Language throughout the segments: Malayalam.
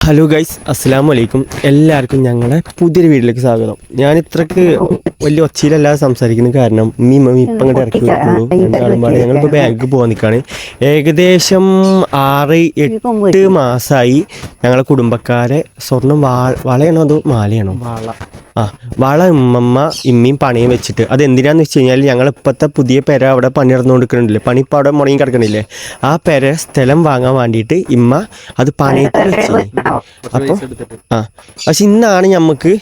ഹലോ ഗൈസ് അസ്സാം വലൈക്കും എല്ലാവർക്കും ഞങ്ങളുടെ പുതിയൊരു വീട്ടിലേക്ക് സ്വാഗതം. ഞാൻ ഇത്രക്ക് വലിയ ഒച്ചയിലല്ലാതെ സംസാരിക്കുന്ന കാരണം മീമ ഇപ്പം അങ്ങോട്ട് ഇറക്കി വിട്ടുള്ളൂ ഞങ്ങളിപ്പോൾ ബാങ്കിൽ പോകാൻ നിൽക്കുകയാണ് ഏകദേശം ആറ് എട്ട് മാസമായി ഞങ്ങളെ കുടുംബക്കാരെ സ്വർണം വാ വളയാണോ അതോ മാലയാണോ? ആ വള ഉമ്മമ്മ ഇമ്മയും പണിയും വെച്ചിട്ട്. അത് എന്തിനാന്ന് വെച്ച് കഴിഞ്ഞാൽ ഞങ്ങൾ ഇപ്പോഴത്തെ പുതിയ പെര അവിടെ പണി നടന്നുകൊണ്ടിരിക്കണില്ലേ പണി ഇപ്പോൾ അവിടെ മുടങ്ങി കിടക്കണില്ലേ? ആ പെര സ്ഥലം വാങ്ങാൻ വേണ്ടിയിട്ട് ഇമ്മ അത് പണിയിട്ട് വെച്ചു അപ്പോൾ ആ പക്ഷെ ഇന്നാണ് ഞമ്മക്ക്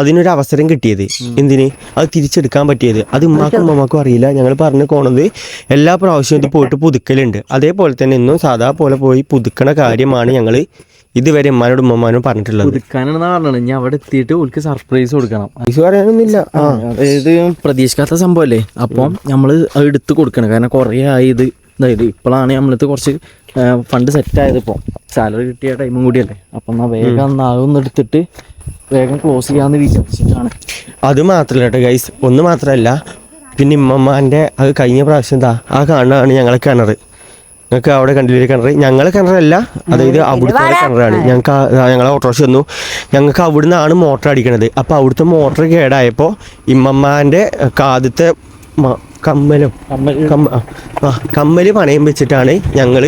അതിനൊരു അവസരം കിട്ടിയത്. എന്തിന്? അത് തിരിച്ചെടുക്കാൻ പറ്റിയത്. അത് ഉമ്മാക്കും ഉമ്മമാക്കും അറിയില്ല. ഞങ്ങൾ പറഞ്ഞു പോണത് എല്ലാ പ്രാവശ്യവും ഇത് പോയിട്ട് പുതുക്കലുണ്ട്. അതേപോലെ തന്നെ ഇന്നും സാധാ പോലെ പോയി പുതുക്കണ കാര്യമാണ് ഞങ്ങൾ ഇതുവരെ ഉമ്മാനോടും ഉമ്മമാനോ പറഞ്ഞിട്ടുള്ളത്. പുതുക്കാനാണെന്നാ പറഞ്ഞത്. ഞാൻ അവിടെ എത്തിയിട്ട് ഓൾക്ക് സർപ്രൈസ് കൊടുക്കണം. പൈസ പറയാനൊന്നുമില്ല. ആ അതായത് പ്രതീക്ഷിക്കാത്ത സംഭവല്ലേ? അപ്പം നമ്മൾ അത് എടുത്ത് കൊടുക്കണം. കാരണം കുറേ ആയി ഇത് അതായത് ഇപ്പോഴാണ് നമ്മളത് കുറച്ച് ഫണ്ട് സെറ്റ് ആയത് ഇപ്പോൾ സാലറി കിട്ടിയ ടൈമും കൂടിയല്ലേ? അപ്പം എന്നാൽ വേഗം നാളും എടുത്തിട്ട് വേഗം ക്ലോസ് ചെയ്യാന്ന് വിചാരിച്ചിട്ടാണ്. അത് മാത്രല്ല കേട്ടോ ഗൈസ് ഒന്ന് മാത്രല്ല പിന്നെ ഇമ്മമ്മാന്റെ അത് കഴിഞ്ഞ പ്രാവശ്യം എന്താ ആ കാണാണ് ഞങ്ങളെ കിണർ ഞങ്ങൾക്ക് അവിടെ കണ്ടില്ല കിണർ ഞങ്ങളെ കിണറല്ല. അതായത് അവിടുത്തെ കിണറാണ്. ഞങ്ങൾക്ക് ഞങ്ങളെ ഓട്ടോറിക്ഷ വന്നു. ഞങ്ങൾക്ക് അവിടുന്നാണ് മോട്ടർ അടിക്കണത്. അപ്പോൾ അവിടുത്തെ മോട്ടർ കേടായപ്പോൾ ഇമ്മമ്മാന്റെ കാദത്തെ കമ്മലും കമ്മ ആ, കമ്മൽ കമ്മൽ പണയം വെച്ചിട്ടാണ് ഞങ്ങൾ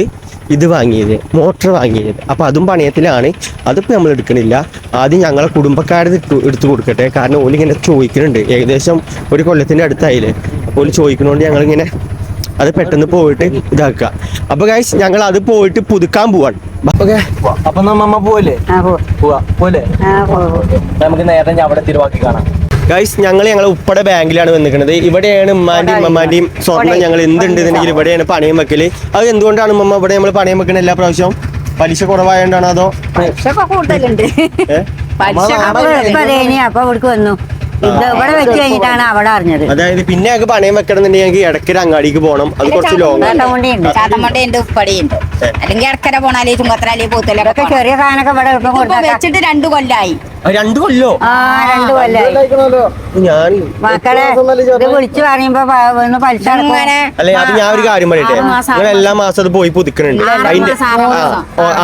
ഇത് വാങ്ങിയത്. മോട്ടർ വാങ്ങിയത്. അപ്പോൾ അതും പണയത്തിലാണ്. അതിപ്പോൾ നമ്മൾ എടുക്കണില്ല. ആദ്യം ഞങ്ങളെ കുടുംബക്കാരത് ഇട്ടു എടുത്തു കൊടുക്കട്ടെ. കാരണം ഓലിങ്ങനെ ചോദിക്കുന്നുണ്ട് ഏകദേശം ഒരു കൊല്ലത്തിന്റെ അടുത്തായില്ലേ? അപ്പോൾ ഓൽ ചോദിക്കുന്നതുകൊണ്ട് ഞങ്ങളിങ്ങനെ അത് പെട്ടെന്ന് പോയിട്ട് ഇതാക്കുക. അപ്പൊ ഗൈസ് ഞങ്ങൾ അത് പോയിട്ട് പുതുക്കാൻ പോവാണ്. അപ്പൊ നമ്മ പോവല്ലേ? പോലെ ആ പോ പോ. നമുക്ക് നേരത്തെ ഞാൻ അവിടെ തിരുവാക്കി കാണാം. ഗൈസ് ഞങ്ങൾ ഞങ്ങൾ ഉപ്പടെ ബാങ്കിലാണ് വന്നിരിക്കുന്നത് ഇവിടെയാണ് ഉമ്മാന്റെയും ഉമ്മമാന്റെയും സ്വർണം ഞങ്ങൾ എന്തുണ്ടെന്നുണ്ടെങ്കിൽ ഇവിടെയാണ് പണയം വെക്കൽ. അത് എന്തുകൊണ്ടാണ് ഉമ്മ ഇവിടെ നമ്മൾ പണയം വെക്കുന്നത് എല്ലാ പ്രാവശ്യവും? പലിശ കുറവായോണ്ടാണോ അതോ? പലിശ കൂടുതലുണ്ട്. പലിശ അപ്പൊ ഇവിടേക്ക് വന്നു. ഇത് ഇവിടെ വെച്ച് കഴിഞ്ഞിട്ടാണ് അവിടെ അറിഞ്ഞത്. അതായത് പിന്നെ ഞങ്ങൾക്ക് പണയം വെക്കണമെന്നുണ്ടെങ്കിൽ ഞങ്ങൾക്ക് ഇടക്കര അങ്ങാടിക്ക് പോകണം. അത് കുറച്ച് ലോങ് ചാത്തമുണ്ടിയുണ്ട് ചാത്തമ്മണ്ട് ഉപ്പടിയുണ്ട്. അല്ലെങ്കിൽ ഇടക്കര പോണാലേ ചുങ്കത്തരാലേ പോത്തല്ലേ അതൊക്കെ ചെറിയ സാധനമൊക്കെ ഇവിടെ എളുപ്പം കൊടുക്കാം വെച്ചിട്ട് രണ്ടു കൊല്ലായി. രണ്ടു കൊല്ലോ? ആ രണ്ടു കൊല്ലായി. ഞാൻ മക്കളെ ഇത് വിളിച്ചു പറയുമ്പോ ഒന്ന് പലിശ. അല്ലെ അത് ഞാൻ ഒരു കാര്യം പറയട്ടെ. നിങ്ങൾ എല്ലാ മാസം. അത് പോയി പുതുക്കണുണ്ട്. ആറ് അതിന്റെ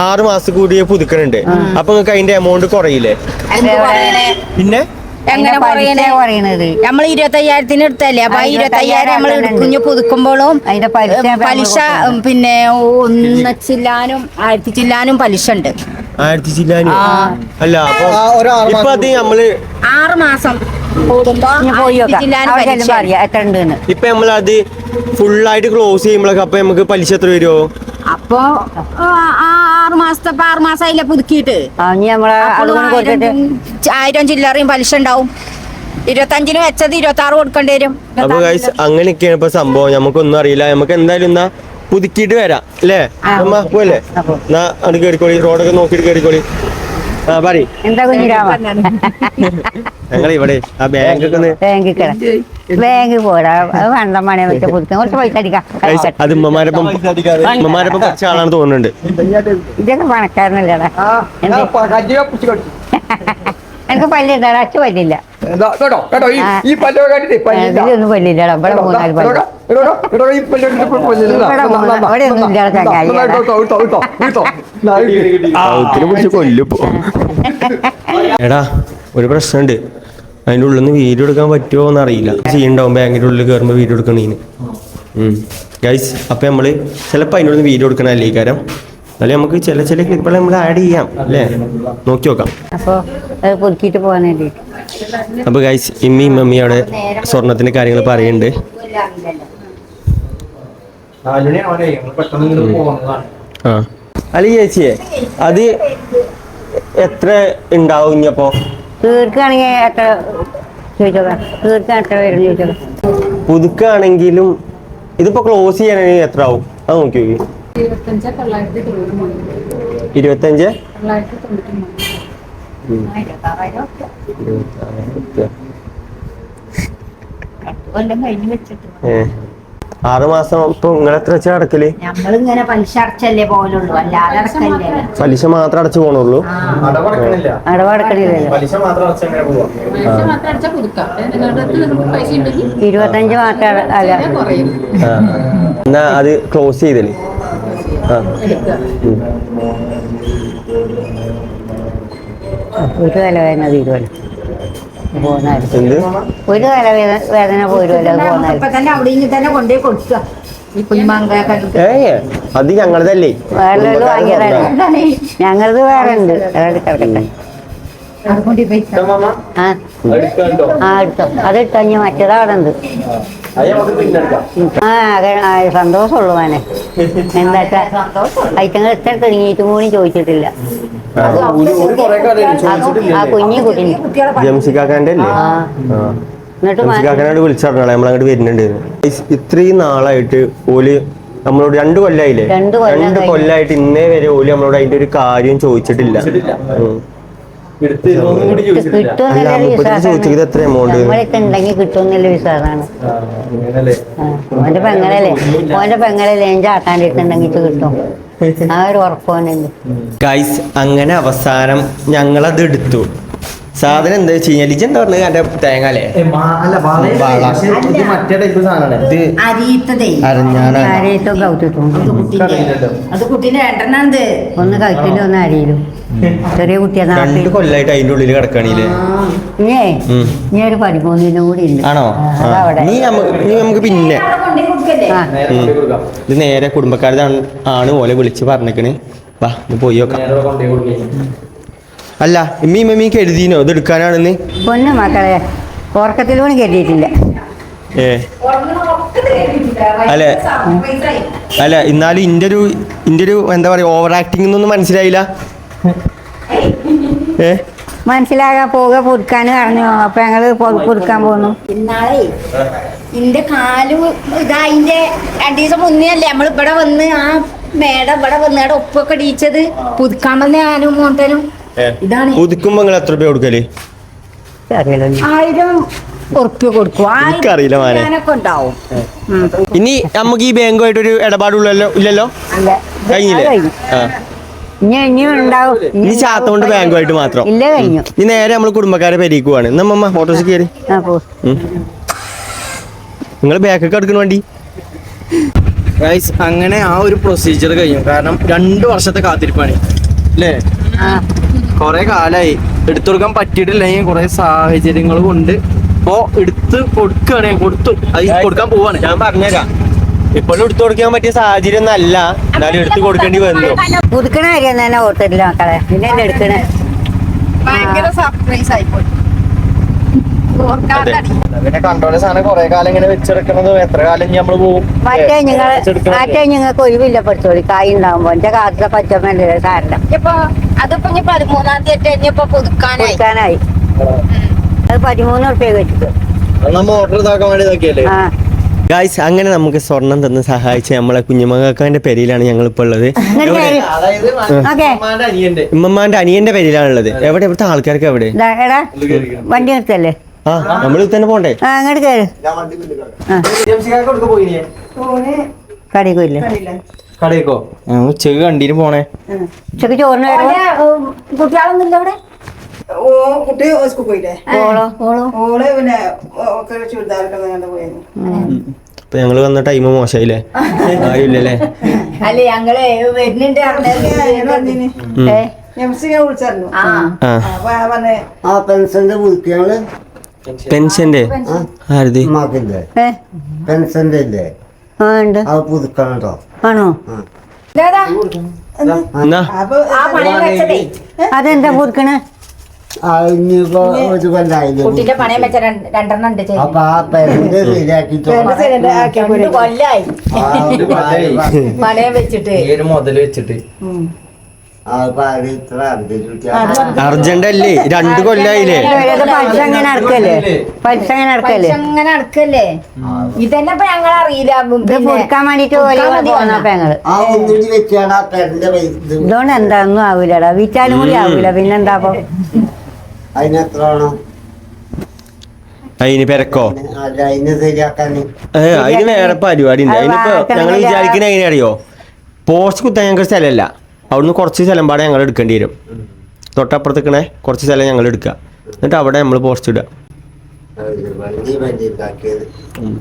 ആറ് മാസം. കൂടി പുതുക്കണുണ്ട്. അപ്പൊ നിങ്ങൾക്ക് അതിന്റെ എമൗണ്ട് കുറയില്ലേ? പിന്നെ? എങ്ങനെ കുറയണത് നമ്മൾ ഇരുപത്തയ്യായിരത്തിന് എടുത്തല്ലേ? അപ്പൊ ഇരുപത്തി അയ്യായിരം നമ്മൾ ഇരുപത്തയ്യായിരം എടുക്കുഞ്ഞു പുതുക്കുമ്പോഴും അതിന്റെ പലിശ പിന്നെ ഒന്ന് ചില്ലാനും ആയിരത്തി ചില്ലാനും പലിശ ഉണ്ട്. ആയിരത്തി ചില്ലാനും? അല്ല അപ്പൊ ഇപ്പൊ അത് നമ്മൾ ആറ് മാസം ഇപ്പൊ നമ്മളത് ഫുള്ളായിട്ട് ക്ലോസ് ചെയ്യുമ്പോഴൊക്കെ അപ്പൊ നമുക്ക് പലിശ എത്ര വരുമോ ആ ആറ് മാസത്തെ ഇപ്പൊ ആറ് മാസമായില്ലേ പുതുക്കിയിട്ട്. ആയിരം ചില്ലറയും പലിശ ഉണ്ടാവും. ഇരുപത്തഞ്ചിന് വെച്ചത് ഇരുപത്തി ആറ് കൊടുക്കേണ്ടി വരും. അപ്പൊ അങ്ങനെയൊക്കെയാണ് ഇപ്പൊ സംഭവം. നമുക്കൊന്നും അറിയില്ല. നമുക്ക് എന്തായാലും എന്നാ പുതുക്കിയിട്ട് വരാം. അല്ലേ? അമ്മ പോലെ എന്നാ അത് കേറിക്കോളി. റോഡൊക്കെ നോക്കിയിട്ട് കേറിക്കോളി. പറ എന്താ കുഞ്ഞിരാമ ഞങ്ങൾ ഇവിടെ ആ ബാങ്കൊക്കെ ഒന്ന് ബാങ്കിൽ കിട ബാങ്കിൽ പോരാ. അത് മണി വെച്ച പുതുക്കാൻ കുറച്ച് പൈസ അടിക്കാം. ഗൈസ് അത് ഉമ്മമാരപ്പം ഉമ്മമാരപ്പം കുറച്ച് ആളാണ് തോന്നുന്നുണ്ട്. ഇതൊക്കെ പണക്കാരനല്ലേടാ. എനിക്ക് അച്ഛ പല്ലില്ല. കേട്ടോ കേട്ടോ ഈ ഈ പല്ലൊക്കെ പല്ലില്ല ഇവിടെ മൂന്നാൽ എടോ, പല്ലില്ല. ഒരു പ്രശ്നമുണ്ട്. അതിന്റെ ഉള്ളിൽ നിന്ന് വീഡിയോ എടുക്കാൻ പറ്റുമോ എന്ന് അറിയില്ല ചെയ്യണ്ടാവും ബാങ്കിന്റെ ഉള്ളിൽ കയറുമ്പോൾ വീഡിയോ എടുക്കണീന്. ഗൈസ് അപ്പം നമ്മൾ ചിലപ്പോൾ അതിന്റെ ഉള്ളിൽ നിന്ന് വീഡിയോ എടുക്കണമല്ലേ ഈ കാര്യം? എന്നാലും നമുക്ക് ചില ചില ക്ലിപ്പുകൾ നമ്മൾ ആഡ് ചെയ്യാം അല്ലേ? നോക്കി നോക്കാം. അപ്പൊ അത് പുതുക്കിയിട്ട് പോകാൻ വേണ്ടി അപ്പോൾ ഗൈസ് ഇമ്മി മമ്മി അവിടെ സ്വർണത്തിന്റെ കാര്യങ്ങൾ പറയുന്നുണ്ട്. ആ. അല്ല ചേച്ചിയെ അത് എത്ര ഉണ്ടാവും ഇനിയപ്പോ തീർക്കുകയാണെങ്കിൽ എത്ര ചോദിച്ചോക്കാം? തീർക്കാൻ എത്ര വരും ചോദിച്ചോക്കാം? പുതുക്കാണെങ്കിലും ഇതിപ്പോ ക്ലോസ് ചെയ്യാനാണെങ്കിൽ എത്ര ആവും? അത് നോക്കി നോക്കി. ഇരുപത്തഞ്ച്. ആറ് മാസം ഇപ്പൊ നിങ്ങൾ എത്ര വെച്ചാ അടക്കൽ? ഞങ്ങളിങ്ങനെ പലിശ അടച്ചല്ലേ പോലുള്ളൂ. അല്ലാതെ അടക്കല്ലേ. പലിശ മാത്രം അടച്ചു പോണുള്ളൂ? ഇരുപത്തഞ്ച് മാത്രം അല്ല. എന്നാ അത് ക്ലോസ് ചെയ്തൽ. ആ ഉം. ഒരു തലവേദന തീരുമല്ലോ ഒരു തലവേദന വേദന പോരുമല്ലോ അത് ഞങ്ങളതല്ലേ? വേറെ ഞങ്ങളത് വേറെ ഉണ്ട് കിടക്കട്ടെ പൈസ ആ. ആ എടുത്തോ. അത് ഇട്ടോ. ഉണ്ട് ആ സന്തോഷമുള്ളൂ മോനെ. എന്താ വെച്ചാ ഐറ്റങ്ങൾ എത്ര തുടങ്ങിയിട്ടും കൂടി ചോദിച്ചിട്ടില്ല. ആ കുഞ്ഞു കുട്ടി. ജംസിക്കാക്കാന്റെ അല്ലേ? ജംസിക്കാക്കനോട് വിളിച്ചറിഞ്ഞാളെ നമ്മളങ്ങോട്ട് വരുന്നുണ്ടായിരുന്നു. ഇത്രയും നാളായിട്ട് ഓൽ നമ്മളോട് രണ്ടു കൊല്ലായില്ലേ? രണ്ട്. കൊല്ലായിട്ട് ഇന്നേ വരെ ഓൽ നമ്മളോട് അതിന്റെ ഒരു കാര്യം ചോദിച്ചിട്ടില്ല. ചോദിച്ചത് എത്ര amount? നമ്മളൊക്കെ ഉണ്ടെങ്കിൽ കിട്ടുമെന്നുള്ള വിശ്വാസമാണ് ആ, ഓന്റെ പെങ്ങളല്ലേ? ഓന്റെ പെങ്ങളല്ലേ? ഞാൻ ചാട്ടാണ്ടിട്ടുണ്ടെങ്കിൽ കിട്ടും. ആ ഒരു ഗൈസ് അങ്ങനെ അവസാനം ഞങ്ങളത് എടുത്തു. സാധനം എന്താ വെച്ച് കഴിഞ്ഞാൽ എന്താ പറഞ്ഞത്? എന്റെ തേങ്ങ അല്ലേ അരഞ്ഞാണ്? ഒന്ന് കഴുത്തിലും ഒന്ന് അരിയിലും. ചെറിയ കുട്ടിയെ രണ്ട് നാട്ടിൽ കൊല്ലായിട്ട് അതിന്റെ ഉള്ളിൽ കിടക്കണില്ലേ ഇനിയേ ഇനി ഒരു പതിമൂന്നിനും കൂടി ഉണ്ട്. ആണോ? ആ, ആ. അതവിടെ. നീ നമുക്ക് പിന്നെ. ഇത് നേരെ കുടുംബക്കാരതാണ് ആണ് ഓലെ വിളിച്ച് പറഞ്ഞേക്കണ്. വാ ഇത് പോയി നോക്കാം. അല്ല ഇമ്മീ മമ്മീ കരുതീനോ? ഇത് എടുക്കാനാണെന്ന്? പൊന്നു മക്കളെ ഉറക്കത്തിലൂടെ കരുതിയിട്ടില്ല. ഏ. അല്ലേ? അല്ല എന്നാലും ഇന്റെ ഒരു ഇന്റെ ഒരു എന്താ പറയാ ഓവർ ആക്ടിംഗ് ഒന്നും മനസ്സിലായില്ല. ഏ? മനസ്സിലാകാ പോക പുതുക്കാൻ പറഞ്ഞു. അപ്പൊ ഞങ്ങൾ പൊ- പുതുക്കാൻ പോന്നു. ഇന്നാളേ ഇന്റെ കാൽ ഇതായിന്റെ രണ്ടു ദിവസം മുന്നേ അല്ലേ നമ്മൾ ഇവിടെ വന്ന് ആ മേട ഇവിടെ വന്ന് അവിടെ ഒപ്പൊക്കെ ഇടിച്ചത് പുതുക്കാൻ വന്ന ഞാനും മോട്ടനും. ഇതാണ്. പുതുക്കുമ്പോ നിങ്ങൾ എത്ര രൂപ കൊടുക്കൽ? ആയിരം ഉറുപ്പ്യ കൊടുക്കും. എനിക്കറിയില്ല മോനെ. ഞാനൊക്കെ ഉണ്ടാവും. ഇനി നമുക്ക് ഈ ബാങ്കുമായിട്ടൊരു ഇടപാടുള്ളല്ലോ ഇല്ലല്ലോ? ഇല്ല കഴിഞ്ഞില്ലേ? ഇനി ഇനിയും ഉണ്ടാവും. ഇനി ചാത്തോണ്ട് ബാങ്കുമായിട്ട് മാത്രം. ഇല്ല കഴിഞ്ഞു. ഇനി നേരെ നമ്മൾ കുടുംബക്കാരെ പെരീക്ക് പോവാണ്. നമ്മമ്മ ഓട്ടോസ് കയറി. ആ പോ. നിങ്ങൾ ബാക്കൊക്കെ എടുക്കുന്ന വണ്ടി. ഗൈസ് അങ്ങനെ ആ ഒരു പ്രൊസീജിയർ കഴിഞ്ഞു. കാരണം രണ്ട് വർഷത്തെ കാത്തിരിപ്പാണ്. അല്ലേ കൊറേ കുറെ കാലായി. എടുത്തു കൊടുക്കാൻ പറ്റിയിട്ടില്ലെങ്കിൽ കുറെ സാഹചര്യങ്ങൾ കൊണ്ട്. ഇപ്പോ എടുത്ത് കൊടുക്കുകയാണ് കൊടുത്തു. അത് കൊടുക്കാൻ പോവാണ്. ഞാൻ പറഞ്ഞുതരാം. ഇപ്പോഴും എടുത്തു കൊടുക്കാൻ പറ്റിയ സാഹചര്യം ഒന്നും അല്ല എന്നാലും എടുത്തു കൊടുക്കേണ്ടി വന്നു പുതുക്കണ കാര്യം തന്നെ ഓർത്തിട്ടില്ല മക്കളെ. പിന്നെ എന്നെ എടുക്കണേ? ഭയങ്കര സർപ്രൈസ് ആയിപ്പോയി. ഓർക്കാതെ പിന്നെ കണ്ടോലെ സാധനം കുറെ കാലം ഇങ്ങനെ വെച്ചെടുക്കണത് എത്ര കാലം ഇനി നമ്മൾ പോകും മറ്റേ നിങ്ങൾ മറ്റേ നിങ്ങൾക്ക് ഒഴിവില്ല പഠിച്ചോളി കായ് ഉണ്ടാവുമ്പോ. എന്റെ കാലത്തെ പച്ചമ്മല്ലേ സാറിന്റെ ഇപ്പൊ അതിപ്പോ ഇനി പതിമൂന്നാം തീയതി ഇനിയിപ്പോ പുതുക്കാനായി. അത് പതിമൂന്ന് ഉറുപ്പ്യ വെച്ചിട്ട്. നമ്മ ഓർഡർ ഇതാക്കാൻ വേണ്ടി ഇതാക്കിയല്ലേ? ആ. ഗായ്സ് അങ്ങനെ നമുക്ക് സ്വർണം തന്ന് സഹായിച്ച നമ്മളെ കുഞ്ഞുമകാക്കാന്റെ പേരിലാണ് ഞങ്ങൾ ഇപ്പോൾ ഉള്ളത് ഇങ്ങോട്ട് അതായത് ഓക്കേ. അനിയന്റെ ഉമ്മമാന്റെ അനിയന്റെ പേരിലാണുള്ളത് എവിടെ? ഇവിടുത്തെ ആൾക്കാർക്ക് എവിടെ? എടാ വണ്ടി നിർത്തല്ലേ? ആ നമ്മൾ തന്നെ പോണ്ടേ? അങ്ങോട്ട് കയറി പോയില്ലേ? കടയിക്കോ? ഉച്ചയ്ക്ക് കണ്ടീന് പോണേ. ഉച്ചയ്ക്ക് ചോറിന് കുട്ടികളൊന്നും ഇല്ല ഇവിടെ ഓ കുട്ടി സ്കൂൾ പോയില്ലേ? ഓളോ? ഓളോ? ഓൾ പിന്നെ ഒക്കെ ചുരിദാറൊക്കെ കണ്ട് പോയിരുന്നു ഇപ്പൊ ഞങ്ങൾ വന്ന ടൈം മോശമായില്ലേ ആയില്ലല്ലേ അല്ലേ ഞങ്ങൾ വരുന്നുണ്ട് പെൻഷന്റെ ഇല്ലേ? പുതുക്കണം ആണോ? അതെന്താ പുതുക്കണേ ആ ഇനിയിപ്പോ ഒരു കൊല്ലായില്ലേ കുട്ടിന്റെ പണയം വെച്ച രണ്ടെണ്ണം ഉണ്ട് കൊല്ലായി. പണയം വെച്ചിട്ട്. മുതൽ വെച്ചിട്ട്. ആ പാടി ഇത്ര അർജന്റ് അർജന്റ് അല്ലേ രണ്ട് കൊല്ലായില്ലേ? പൈസ പലിശ അങ്ങനെ അടക്കല്ലേ? പലിശ അങ്ങനെ അടക്കല്ലേ? പൈസ അങ്ങനെ അടക്കല്ലേ ഇതന്നെ ഇപ്പൊ ഞങ്ങൾ അറിയില്ല കൊടുക്കാൻ വേണ്ടിട്ട് ഇതുകൊണ്ട് എന്താ ഒന്നും ആവൂലടാ. വിറ്റാലും കൂടി ആവൂല. പിന്നെന്താ അപ്പൊ അതിനെത്ര വേണം? അതിന് പെരക്കോ? അതിനെ വേറെ പരിപാടി ഉണ്ട് അത് അതിനിപ്പോ ഞങ്ങൾ. വിചാരിക്കുന്ന എങ്ങനെ അറിയോ പോസ്റ്റ് കുത്താൻ ഞങ്ങൾക്ക് സ്ഥലമല്ല. അവിടുന്ന് കുറച്ച് സ്ഥലം പാടെ ഞങ്ങൾ എടുക്കേണ്ടി വരും. തൊട്ടപ്പുറത്തേക്കണേ കുറച്ച് സ്ഥലം ഞങ്ങൾ എടുക്കുക. എന്നിട്ട് അവിടെ നമ്മൾ പോസ്റ്റ് ഇടുക.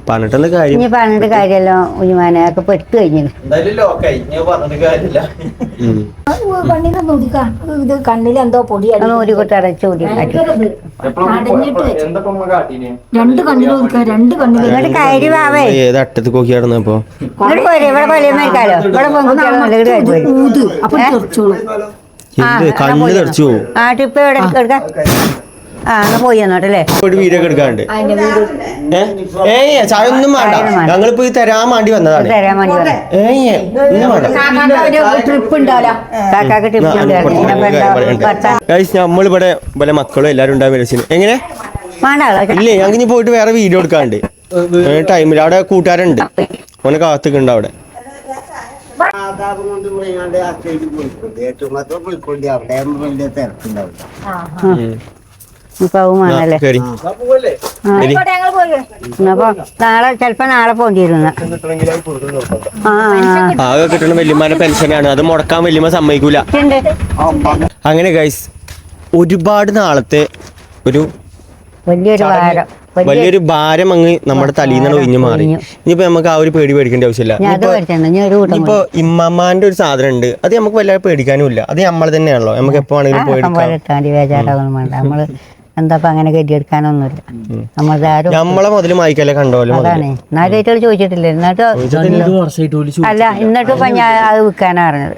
പറഞ്ഞിട്ടെന്ത് കാര്യം. ഇനി പറഞ്ഞിട്ട് കാര്യമല്ലോ ഉഞ്ഞുമാനെ ഒക്കെ പെട്ട് കഴിഞ്ഞു എന്തായാലും ലോക്കായി. ഞാൻ പറഞ്ഞിട്ട് കാര്യമില്ല. ഉം. കണ്ണിൽ നോക്കാം ഇത് കണ്ണിൽ എന്തോ പൊടി ഒരു കൊട്ട് അടച്ചു കൂടി കാട്ടി. എന്തൊക്കെ ഉമ്മ കാട്ടീന്? രണ്ട് കണ്ണിൽ നോക്കുക രണ്ട് കണ്ണിൽ ഇങ്ങോട്ട് കയറി വാവേ ഏത് അട്ടത്ത് നോക്കി കിടന്നപ്പോ ഇങ്ങോട്ട് പോരെ ഇവിടെ കൊല്ലിയമ്മേക്കാലോ ഇവിടെ പെൺകുട്ടികളെ കണ്ണ് തെറിച്ചു ആ ടിപ്പ് എവിടെ എടുക്കാം. ആ പോയി എന്നോട്ടല്ലേ ഒരു വീഡിയോ ഒക്കെ എടുക്കാണ്ട് ഏയ് ചായ ഒന്നും വേണ്ട. ഞങ്ങളിപ്പോ ഈ തരാൻ വേണ്ടി വന്നതാണ്. തരാൻ വേണ്ടി പറഞ്ഞു ഏയ് ഒന്നും വേണ്ട. ട്രിപ്പ് കാക്കാക്ക് ഗൈസ് നമ്മളിവിടെ ഇവിടെ മക്കളും എല്ലാരും ഉണ്ടാവും വിളിച്ചിന് എങ്ങനെ? വേണ്ട ഇല്ലേ ഞങ്ങൾ ഇനി പോയിട്ട് വേറെ വീഡിയോ എടുക്കാണ്ട്. ടൈമിൽ അവിടെ കൂട്ടുകാരുണ്ട്. ഓനെ കാത്തുക്കുണ്ട് അവിടെ. ആധാർ കൊണ്ട് പോയിങ്ങാണ്ട് ആ സൈഡിൽ പോയിക്കൊണ്ട് ഏറ്റവും മാത്രം പോയിക്കൊണ്ട് അവിടെ വലിയ തിരക്കുണ്ടാവില്ല. അപ്പൊ നാളെ ചെലപ്പോ നാളെ ആകെ കിട്ടണ പെൻഷനാണ്. അത് മുടക്കാൻ വല്യമ്മ സമ്മതിക്കൂല. അങ്ങനെ ഗൈസ് ഒരുപാട് നാളത്തെ ഒരു വലിയൊരു ഭാരം. വലിയൊരു ഭാരം അങ്ങ് നമ്മുടെ തലയിൽ നിന്ന് ഒഴിഞ്ഞു മാറി. ഇനിയിപ്പോ നമുക്ക് ആ ഒരു പേടി പേടിക്കേണ്ട ആവശ്യമില്ല. ഇപ്പൊ ഇമ്മമാന്റെ ഒരു സാധനം ഉണ്ട്. അത് നമുക്ക് വല്ലാതെ പേടിക്കാനും ഇല്ല. അത് നമ്മൾ തന്നെയാണല്ലോ. നമുക്ക് എപ്പോ ആണെങ്കിലും പേടിക്കാം എന്താ അങ്ങനെ കെട്ടിയെടുക്കാനൊന്നുമില്ല. നമ്മളാരും നമ്മളെ മുതൽ മായിക്കല്ലേ കണ്ടോലും അതാണ്. എന്നാലും ചോദിച്ചിട്ടില്ല? എന്നിട്ട് അല്ല എന്നിട്ട് ഇപ്പൊ ഞാൻ അത് വിൽക്കാനാ പറഞ്ഞത്.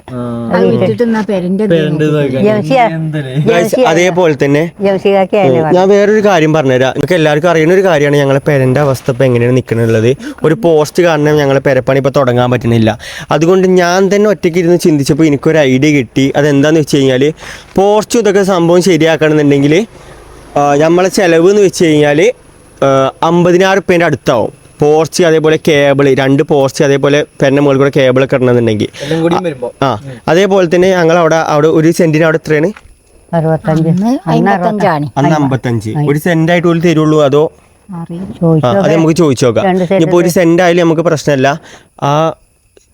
അതേപോലെ തന്നെ ഞാൻ വേറൊരു കാര്യം പറഞ്ഞുതരാം. നിങ്ങൾക്ക് എല്ലാവർക്കും അറിയുന്ന ഒരു കാര്യമാണ് ഞങ്ങളെ പെരന്റെ അവസ്ഥ ഇപ്പൊ എങ്ങനെയാണ് നിൽക്കണുള്ളത് ഒരു പോസ്റ്റ് കാരണം ഞങ്ങളെ പെരപ്പണി ഇപ്പൊ തുടങ്ങാൻ പറ്റുന്നില്ല. അതുകൊണ്ട് ഞാൻ തന്നെ ഒറ്റയ്ക്ക് ഇരുന്ന് ചിന്തിച്ചപ്പോൾ എനിക്കൊരു ഐഡിയ കിട്ടി. അതെന്താന്ന് വെച്ച് കഴിഞ്ഞാൽ പോസ്റ്റ് ഇതൊക്കെ സംഭവം ശരിയാക്കണമെന്നുണ്ടെങ്കിൽ നമ്മളെ ചിലവ് എന്ന് വെച്ച് കഴിഞ്ഞാൽ അമ്പതിനായിരം റുപ്യേന്റെ അടുത്താവും. പോർച്ച് അതേപോലെ കേബിൾ രണ്ട് പോർച്ച് അതേപോലെ പെണ്ണ മുകളിൽ കൂടെ കേബിൾ ഇടണമെന്നുണ്ടെങ്കിൽ. എല്ലാം കൂടി വരുമ്പോ? ആ അതേപോലെ തന്നെ ഞങ്ങൾ അവിടെ അവിടെ ഒരു സെന്റിന് അവിടെ എത്രയാണ്? അന്ന് അമ്പത്തഞ്ച്. ഒരു സെന്റ് ആയിട്ട് പോലും തരുള്ളൂ അതോ? അത് നമുക്ക് ചോദിച്ചു നോക്കാം ഇപ്പൊ ഒരു സെന്റ് ആയാലും നമുക്ക് പ്രശ്നമല്ല. ആ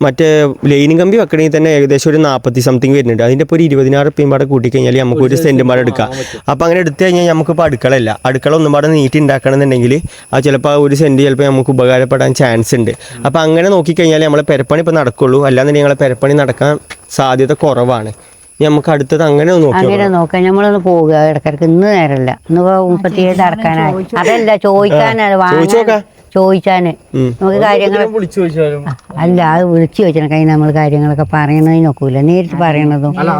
മറ്റേ ലൈനിങ് കമ്പി വെക്കണമെങ്കിൽ തന്നെ ഏകദേശം ഒരു നാൽപ്പത്തി സംതിങ് വരുന്നുണ്ട്. അതിന്റെ ഇപ്പോൾ ഒരു ഇരുപതിനായിരം റുപ്യം പാടെ കൂട്ടിക്കഴിഞ്ഞാൽ നമുക്ക് ഒരു സെന്റും പാടെ എടുക്കാം. അപ്പോൾ അങ്ങനെ എടുത്തു കഴിഞ്ഞാൽ നമുക്കിപ്പോൾ അടുക്കളയില്ല. അടുക്കള ഒന്നും പാടെ നീട്ടി ഉണ്ടാക്കണമെന്നുണ്ടെങ്കിൽ ആ ചിലപ്പോൾ ആ ഒരു സെന്റ് ചിലപ്പോൾ നമുക്ക് ഉപകാരപ്പെടാൻ ചാൻസ് ഉണ്ട്. അപ്പോൾ അങ്ങനെ നോക്കിക്കഴിഞ്ഞാൽ നമ്മളെ പെരപ്പണി ഇപ്പോൾ നടക്കുള്ളൂ. അല്ലാന്നുണ്ടെങ്കിൽ ഞങ്ങളെ പെരപ്പണി നടക്കാൻ സാധ്യത കുറവാണ്. ഇനി നമുക്ക് അടുത്തത് അങ്ങനെ അങ്ങനെ നോക്കാം. നമ്മളൊന്ന് പോവുക. ഇടക്കിടക്ക് ഇന്ന് നേരമില്ല ഇന്ന് മുപ്പത്തിയേഴ് അടക്കാനായി അതല്ല ചോദിക്കാനാണ്. നോക്കാം. ചോദിച്ചാന്. നമുക്ക് കാര്യങ്ങൾ വിളിച്ചു ചോദിച്ചാലും? അല്ല അത് വിളിച്ചു ചോദിച്ചാൽ കഴിഞ്ഞ നമ്മൾ കാര്യങ്ങളൊക്കെ പറയണതിനൊക്കൂല നേരിട്ട് പറയണതും. അല്ല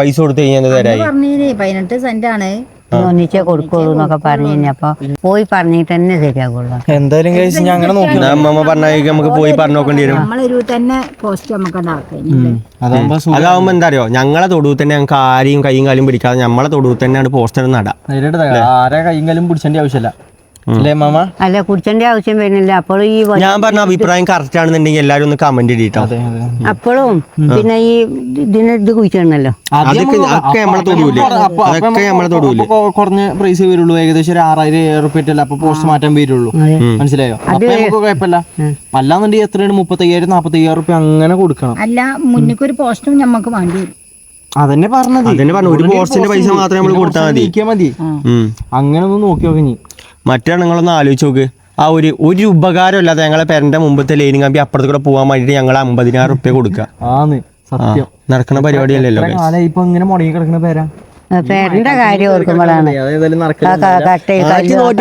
പൈസ കൊടുത്തു കഴിഞ്ഞാൽ എന്ത് തരായി. പറഞ്ഞേ പതിനെട്ട് സെന്റ് ആണ് ഒന്നിച്ചേ കൊടുക്കുള്ളൂ എന്നൊക്കെ പറഞ്ഞു കഴിഞ്ഞപ്പോ പോയി പറഞ്ഞിട്ട് തന്നെ എന്തായാലും കഴിച്ച് ഞാൻ അങ്ങനെ നോക്കി. അമ്മമ്മ പറഞ്ഞ നമുക്ക് പോയി പറഞ്ഞു നോക്കേണ്ടി വരും. നമ്മളൊരു തന്നെ പോസ്റ്റ് നമുക്ക് അതാവുമ്പോ എന്താ അറിയോ ഞങ്ങളെ തൊടുവിൽ തന്നെ ഞങ്ങൾക്ക് ആരെയും കൈയും കാലും പിടിക്കാതെ നമ്മളെ തൊടുവിൽ തന്നെയാണ് പോസ്റ്റർ നടാം. ആരെ കൈയും കാലും പിടിച്ചേണ്ട ആവശ്യമില്ല. അല്ലേ മാമ? അല്ല കുടിച്ചേണ്ട ആവശ്യം വരുന്നില്ല. അപ്പോൾ ഈ ഞാൻ പറഞ്ഞ അഭിപ്രായം കറക്റ്റ് ആണെന്നുണ്ടെങ്കിൽ എല്ലാരും ഒന്ന് കമന്റ് ഇടീട്ടോ. അതെ അതെ. അപ്പോഴും പിന്നെ ഈ ഇതിന് ഇത് കുഴിച്ചിടണല്ലോ. അതൊക്കെ അതൊക്കെ നമ്മളെ തൊടുവില്ലേ അതൊക്കെ നമ്മളെ കുറഞ്ഞ പ്രൈസ് വരുള്ളൂ. ഏകദേശം ഒരു ആറായിരം ഏഴ് അപ്പൊ പോസ്റ്റ് മാറ്റാൻ വരുള്ളൂ. മനസ്സിലായോ? അപ്പൊ നമുക്ക് കുഴപ്പമില്ല. അല്ലാന്നുണ്ടെങ്കിൽ എത്രയാണ്? മുപ്പത്തയ്യായിരം നാപ്പത്തയ്യായിരം റുപ്യ അങ്ങനെ കൊടുക്കണം. അല്ല മുന്നിക്കൊരു പോസ്റ്റും നമുക്ക് വേണ്ടി വരും. അതന്നെ പറഞ്ഞത്. അതന്നെ പറഞ്ഞു ഒരു പോസ്റ്റിന്റെ പൈസ മാത്രമേ നമ്മൾ കൊടുത്താൽ മതി. അങ്ങനെ ഒന്ന് നോക്കി നോക്കി നീ മറ്റേ നിങ്ങളൊന്ന് ആലോചിച്ച് നോക്ക്. ആ ഒരു ഒരു ഉപകാരം ഇല്ലാതെ ഞങ്ങളെ പേരന്റെ മുമ്പത്തെ ലൈനിങ് കമ്പി അപ്പുറത്ത് കൂടെ പോകാൻ വേണ്ടിയിട്ട് ഞങ്ങൾ അമ്പതിനായിരം റുപ്യ കൊടുക്കുക. നടക്കുന്ന പരിപാടിയല്ലല്ലോ ഇപ്പൊ ഇങ്ങനെ മുടങ്ങി കിടക്കുന്ന പേരാ? പേരന്റെ കാര്യം ഓർക്കുമ്പോഴാണ്.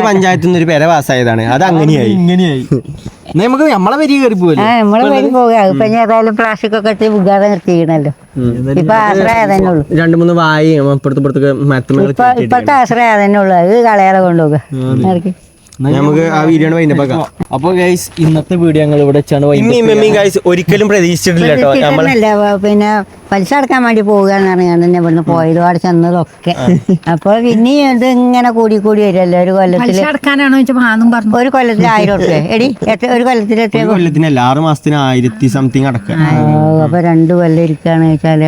പഞ്ചായത്തിൽ നിന്ന് ഒരു പെര പാസ്സായതാണ്. അത് അങ്ങനെയായി. ഇങ്ങനെയായി. നമുക്ക് നമ്മളെ വരി കയറി ആ പോവല്ലേ നമ്മൾ വരും പോകുക ഇപ്പൊ ഇനി ഏതായാലും പ്ലാസ്റ്റിക് ഒക്കെ ഇട്ട് വികാതെ നിർത്തിക്കണല്ലോ. ഇപ്പൊ ആശ്രയം അതന്നെ ഉള്ളു. രണ്ട് മൂന്ന് വായും ഇപ്പഴത്തെ ആശ്രയം ഉള്ളു. അത് കളയാതെ കൊണ്ടുപോകുക നമുക്ക് ആ വീഡിയോ അപ്പൊ ഗൈസ് ഇന്നത്തെ വീഡിയോ ഞങ്ങൾ ഇവിടെ വെച്ചാണ് ഗൈസ് ഒരിക്കലും പ്രതീക്ഷിച്ചിട്ടില്ല കേട്ടോ. പിന്നെ പലിശ അടക്കാൻ വേണ്ടി പോവുക എന്ന് പറഞ്ഞാൽ തന്നെ ഇവിടുന്ന് പോയത്. അവിടെ ചെന്നതൊക്കെ. അപ്പൊ പിന്നെ ഇത് ഇങ്ങനെ കൂടി കൂടി വരുമല്ലോ ഒരു അടക്കാനാണോ വെച്ചാൽ പറഞ്ഞു. ഒരു കൊല്ലത്തിൽ ആയിരം ഉറുപ്പ്യ എടി എത്ര ഒരു കൊല്ലത്തിൽ എത്ര ഒരു കൊല്ലത്തിന് ആറ് മാസത്തിന് ആയിരത്തി സംതിങ് അടക്കാം അപ്പൊ രണ്ടു കൊല്ലം ഇരിക്കാന്ന് വെച്ചാൽ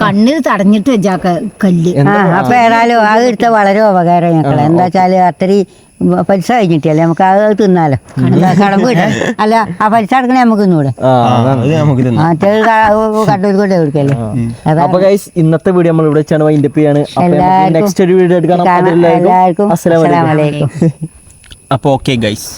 കണ്ണ് മാസം തടഞ്ഞിട്ട് വെച്ചാക്ക കല്ല്. ആ അപ്പൊ ഏതായാലും ആ എടുത്ത വളരെ ഉപകാരം ഞങ്ങൾ എന്താ വെച്ചാൽ അത്രയും പൈസ കഴിഞ്ഞിട്ടല്ലേ? നമുക്ക് അത് തിന്നാലോ. കടം വീട്ടാ അല്ല ആ പൈസ അടക്കണേ നമുക്ക് തിന്നൂടെ? മറ്റേത് കട്ടൂർ കൊണ്ട് കൊടുക്കല്ലേ? അപ്പൊ ഗൈസ് ഇന്നത്തെ വീഡിയോ നമ്മൾ ഇവിടെ വെച്ചാണ് ചെയ്യാണ്. എല്ലാവർക്കും നെക്സ്റ്റ് ഒരു വീഡിയോ എടുക്കണം. എല്ലാവർക്കും അസ്സലാമലൈക്കും അപ്പോൾ ഓക്കെ ഗൈസ്